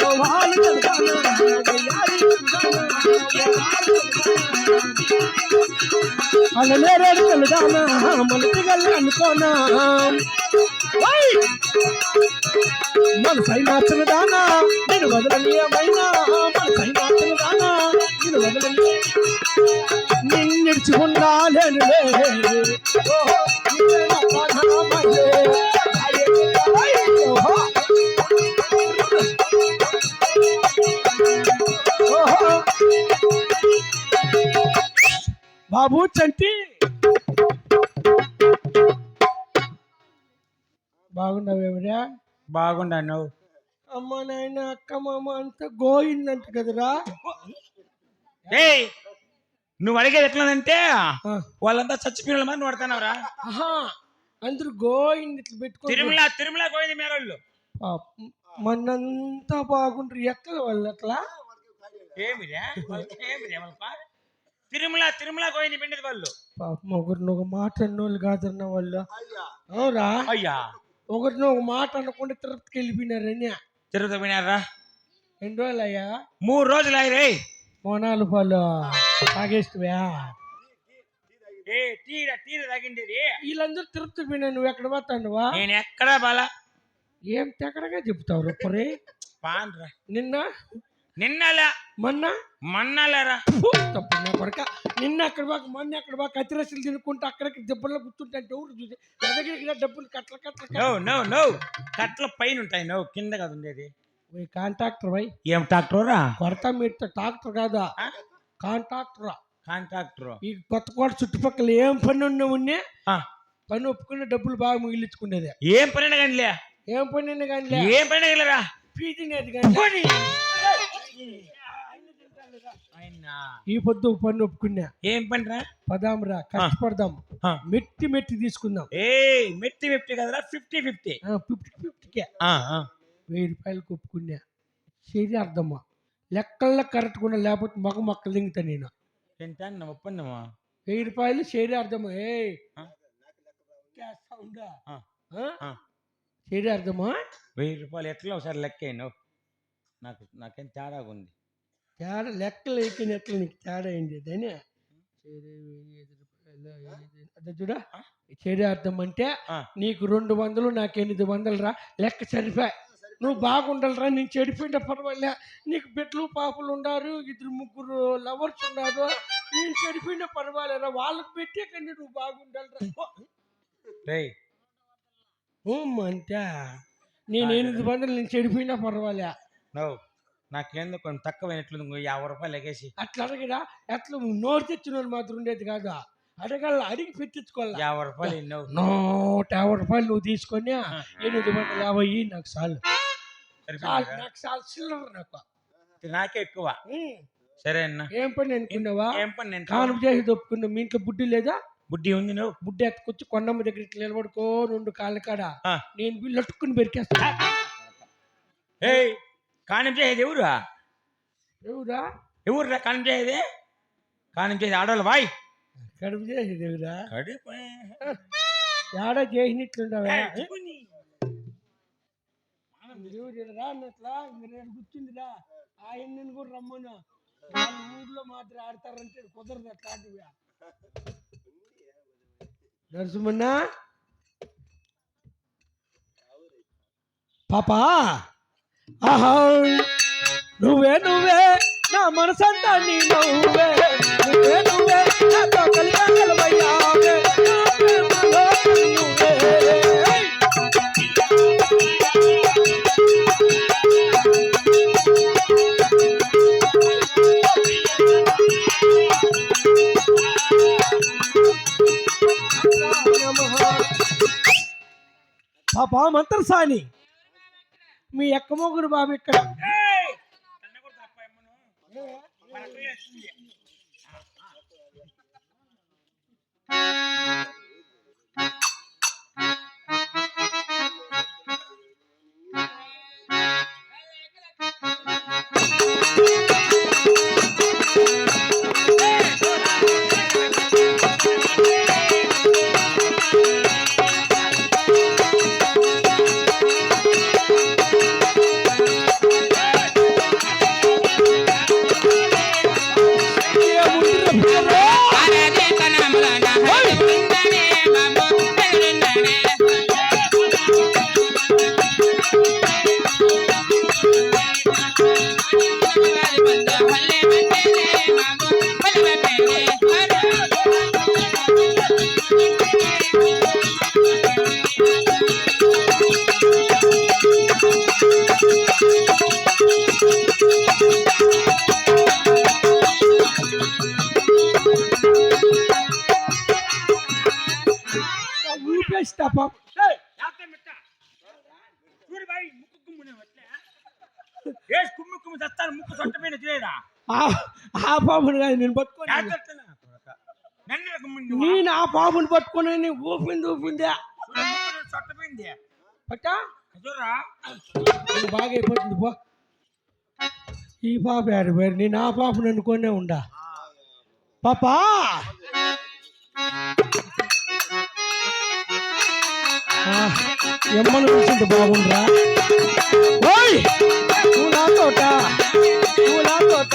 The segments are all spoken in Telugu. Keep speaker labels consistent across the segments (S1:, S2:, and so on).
S1: మోహాలు తెలుసానా వయ్యారి అలనేరేడు తెలుదానా మనసుగల్ల అనుకోనా ఓయ్! మనసైనా చిన్నదానా నేను వదలనీయమైనా మనసైనా చిన్నదానా నేను వదలని నిన్నిడుచుకున్నా నేను ఓహో బాబు చంటి. బాగున్నావేమిరా
S2: బాగుండాను
S1: అమ్మ నాయన అక్క మామ అంతా గోయిందంట కదరా?
S2: ఏయ్ నువ్వు అడిగేది ఎట్లనంటే
S1: ఆ,
S2: వాళ్ళంతా చచ్చిపోయిన పడుతున్నావురా
S1: ఆహా అందరూ గోయింది ఇట్లా పెట్టుకో
S2: తిరుమల తిరుమల పోయింది మేరోళ్ళు.
S1: మనంతా బాగుంటారు ఎట్లా వాళ్ళు అట్లా
S2: ఏమిరా ఏమిరా? వాళ్ళకి? తిరుమల తిరుమల పోయింది పిండిది వాళ్ళు.
S1: పాపం ఒకరిని ఒక మాట అన్నోళ్ళు కాదన్న వాళ్ళు. అవురా?
S2: అయ్యా.
S1: ఒకరిని ఒక మాట అనకుండా తిరుపతికి వెళ్ళిపోయినారని
S2: తిరుపతి పోయినారా?
S1: ఎన్ని రోజులు అయ్యా
S2: మూడు రోజులు అయ్యి
S1: మోనాలు పాలు తాగేస్తువా
S2: ఏ తీర తీర తగ్గిండేది
S1: వీళ్ళందరూ తిరుపతికి పోయినా నువ్వు ఎక్కడ పోతానువా?
S2: నేను ఎక్కడా బాలా?
S1: ఏం తెక్కడగా చెప్తావు రొప్పరే
S2: పాన్రా.
S1: నిన్న
S2: నిన్నలా
S1: మొన్న?
S2: మన్నాలరా.
S1: తప్పు నా కొడక. నిన్న అక్కడ బాగా మొన్న అక్కడ బాగా కత్తిరసలు తినుకుంటూ అక్కడికి దెబ్బల్లో కూర్చుంటే ఎవరు చూసి? డబ్బులు కట్ల కట్ల
S2: నో నో నో. కట్ల పైన ఉంటాయి నో. కింద కదా ఉండేది.
S1: కాంట్రాక్టర్ వై
S2: ఏం ట్రాక్టరా?
S1: కొరత మీతో ట్రాక్టర్ కాదా? కాంట్రాక్టర్?
S2: కాంట్రాక్టర్.
S1: ఈ కొత్త కోట చుట్టుపక్కల ఏం పని ఉన్నా ఉన్నా పని ఒప్పుకున్న డబ్బులు బాగా మిగిలించుకునేది.
S2: ఏం పని కానీ
S1: ఏం పని కానీ
S2: ఏం పని
S1: ఫీజింగ్ అది కానీ ఈ పొద్దు పని ఒప్పుకున్నా.
S2: ఏం పనిరా?
S1: పదాంరా కష్టపడదాం. మెట్టి మెట్టి తీసుకుందాం.
S2: ఏ మెట్టి ఫిఫ్టీ కదరా ఫిఫ్టీ ఫిఫ్టీ.
S1: ఫిఫ్టీ ఫిఫ్టీకే. వెయ్యి రూపాయలకు ఒప్పుకున్నా. సరి అర్థమ్మా లెక్కల్లో కరెక్ట్ కూడా లేకపోతే మగ మొక్కలు దింగుతా నేను.
S2: తింటాను ఒప్పందమ్మా
S1: వెయ్యి రూపాయలు సరి అర్థమా ఏ. సౌండా. సరి అర్థమా
S2: వెయ్యి రూపాయలు ఎట్లా ఒకసారి లెక్క అయినావు? నాకు నాకేం తేడా ఉంది
S1: తేడా లెక్కలు ఎక్కిన ఎట్లా నీకు తేడా అయింది అదే చూడా. చెడు అర్థం అంటే. నీకు రెండు వందలు నాకు ఎనిమిది వందలు రా లెక్క సరిపోయి. నువ్వు బాగుండాలిరా నేను చెడిపోయిన పర్వాలే. నీకు బిడ్డలు పాపలు ఉన్నారు ఇద్దరు ముగ్గురు లవర్స్ ఉన్నారు. నేను చెడిపోయిన పర్వాలేరా వాళ్ళకి పెట్టే కానీ నువ్వు బాగుండాలిరా. అంటే నేను ఎనిమిది వందలు నేను చెడిపోయినా పర్వాలే.
S2: నో నాకేందో కొంచెం తక్కువైనట్లు యాభై రూపాయలు ఎగేసి
S1: అట్లా అడగడా? అట్లా నోరు తెచ్చిన వాళ్ళు మాత్రం ఉండేది కాదు? అడగాల అడిగి పెట్టించుకోవాలా?
S2: యాభై రూపాయలు ఎన్నో
S1: నూట యాభై రూపాయలు నువ్వు తీసుకొని ఎనిమిది వందల యాభై నాకు చాలు. నాకు చాలు. చిల్లర నాకు.
S2: నాకే ఎక్కువ. సరే అన్న.
S1: ఏం పని అనుకున్నావా?
S2: ఏం పని నేను
S1: కాను చేసి ఒప్పుకున్నావు మీ ఇంట్లో బుడ్డి లేదా?
S2: బుద్ధి ఉంది నువ్వు.
S1: బుడ్డి ఎత్తుకొచ్చి కొండమ్మ దగ్గర ఇట్లా నిలబడుకో రెండు కాళ్ళ కాడ. నేను వీళ్ళు అట్టుకుని పెరికేస్తా
S2: ఏయ్ కాణం చేసేది ఎవరు
S1: ఎవరా
S2: ఎవరురా కాణం చేసేది కాణం చేసేది ఆడవాళ్ళు బాయ్
S1: కడుపు చేసేది ఎవరా
S2: కడుపు.
S1: ఏడా చేసినట్లుండవా
S2: ఏయ్,
S1: ఎవరు రా అన్నట్లా ఇంక నేను కూర్చుందిరా ఆయన్ని కూడా రమ్మను వాళ్ళ ఊర్లో మాత్రం ఆడతారంటే కుదరదు అట్లాంటివి నరసింహన్నా పాపా ఆహా నువ్వే నువ్వే నా మనసంతా నీ నువ్వే నువ్వే నువ్వే నాతో కలిగా కలవయ్యావే నా ప్రేమలో నువ్వే పాపా మంత్రసాని మీ ఎక్కమొగుడు బాబు ఇక్కడ.
S2: పాపం
S1: ఆ పాపను కాదు నేను పట్టుకొని నేను ఆ పాపను పట్టుకొని ఊపింది ఊపిందే. చొట్టపోయింది బాగా అయిపోతుంది పో. ఈ పాప యారు పేరు? నేను ఆ పాపను అనుకునే ఉండా. పాపా! ఎమ్మను చూసింది బాగుండ్రా. ఓయ్! పూలా తోట పూలా తోట.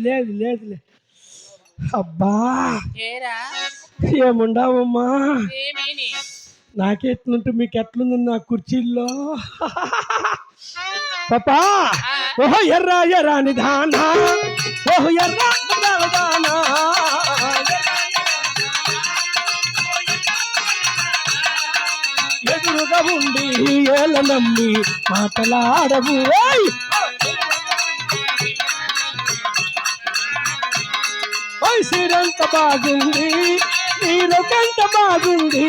S1: లేదు లేదు లేదు. లేదు అబ్బా ఏముండవమ్మా? నాకెట్లుంటే మీకు ఎట్లుంది నా కుర్చీల్లో? పాపా! ఓహో ఎర్ర ఎర్ర నిధాన ఓహో ఎర్ర నిధాన ఎదురుగా ఉండి ఏల నమ్మి మాటలాడవు. వైసిరంత బాగుంది నీరొకంత బాగుంది.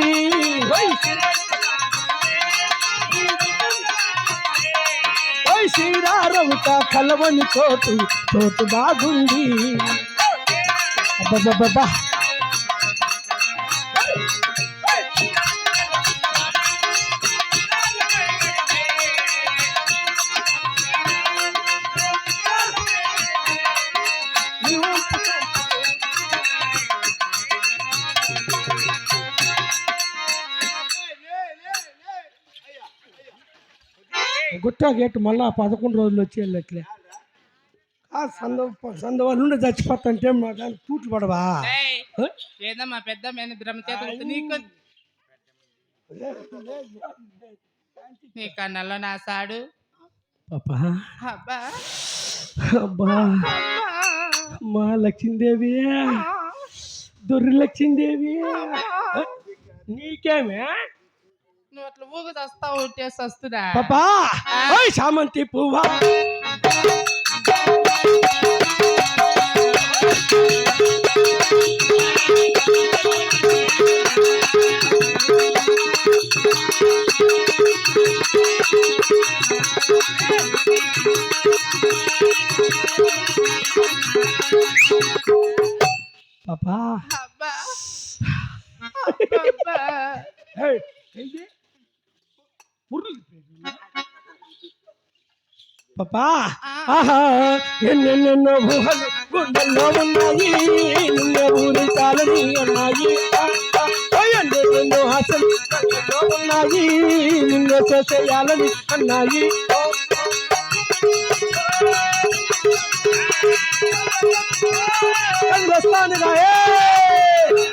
S1: వైసిరారవుత కలవని తోటు తోటు బాగుంది. అబ్బబ్బబ్బా గుట్టా గేటు మళ్ళా పదకొండు రోజులు వచ్చి వెళ్ళట్లే ఆ సంద సంద వాళ్ళు ఉండి చచ్చిపోతుంటే మా దానికి తూట్లు పడవా?
S3: ఏయ్,
S1: హ?
S3: ఏదో మా పెద్ద నీ కన్నుల్లో నా సాడు
S1: పాపా
S3: అబ్బా.
S1: అబ్బా. మా లక్ష్మీదేవి. దొర్రి లక్ష్మీదేవి నీకేమే?
S3: నువ్వు అట్లా ఊగు వస్తావు టేస్ట్ వస్తుందా
S1: పాపా ఓయ్ చామంతి పువ్వా? పాపా పాపా ఆహా ఎన్నెన్నెన్నో ఊహలు గుండెల్లో ఉన్నాయి నిన్నే ఊరించాలని అన్నాయి ఓ, ఎన్నెన్నెన్నో ఆశలు గుండెల్లో ఉన్నాయి నిన్నే చేసేయాలని అన్నాయి ఓ, కళ్ళు వస్తాను రాయే